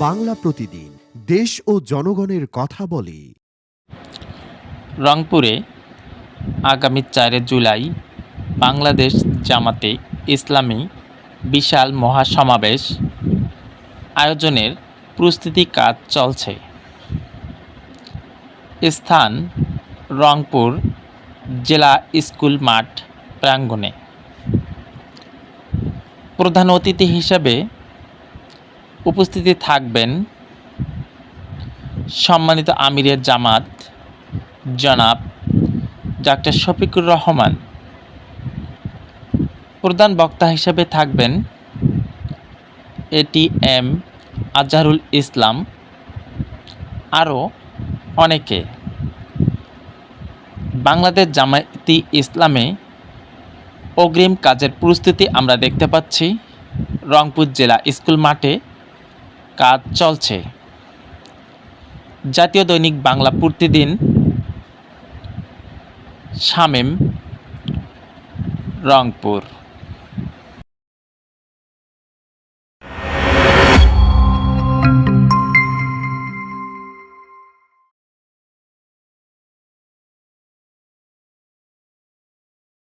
বাংলা প্রতিদিন দেশ ও জনগণের কথা বলে। রংপুরে আগামী চারে জুলাই বাংলাদেশ জামাতে ইসলামী বিশাল মহাসমাবেশ আয়োজনের প্রস্তুতি কাজ চলছে। স্থান রংপুর জেলা স্কুল মাঠ প্রাঙ্গণে। প্রধান অতিথি হিসেবে উপস্থিতি থাকবেন সম্মানিত আমিরের জামাত, জনাব ডাক্তার শফিকুর রহমান। প্রধান বক্তা হিসেবে থাকবেন এটি এম আজহারুল ইসলাম, আরও অনেকে। বাংলাদেশ জামায়াতি ইসলামে অগ্রিম কাজের প্রস্তুতি আমরা দেখতে পাচ্ছি। রংপুর জেলা স্কুল মাঠে কাজ চলছে। জাতীয় দৈনিক বাংলা প্রতিদিন শামীম রংপুর।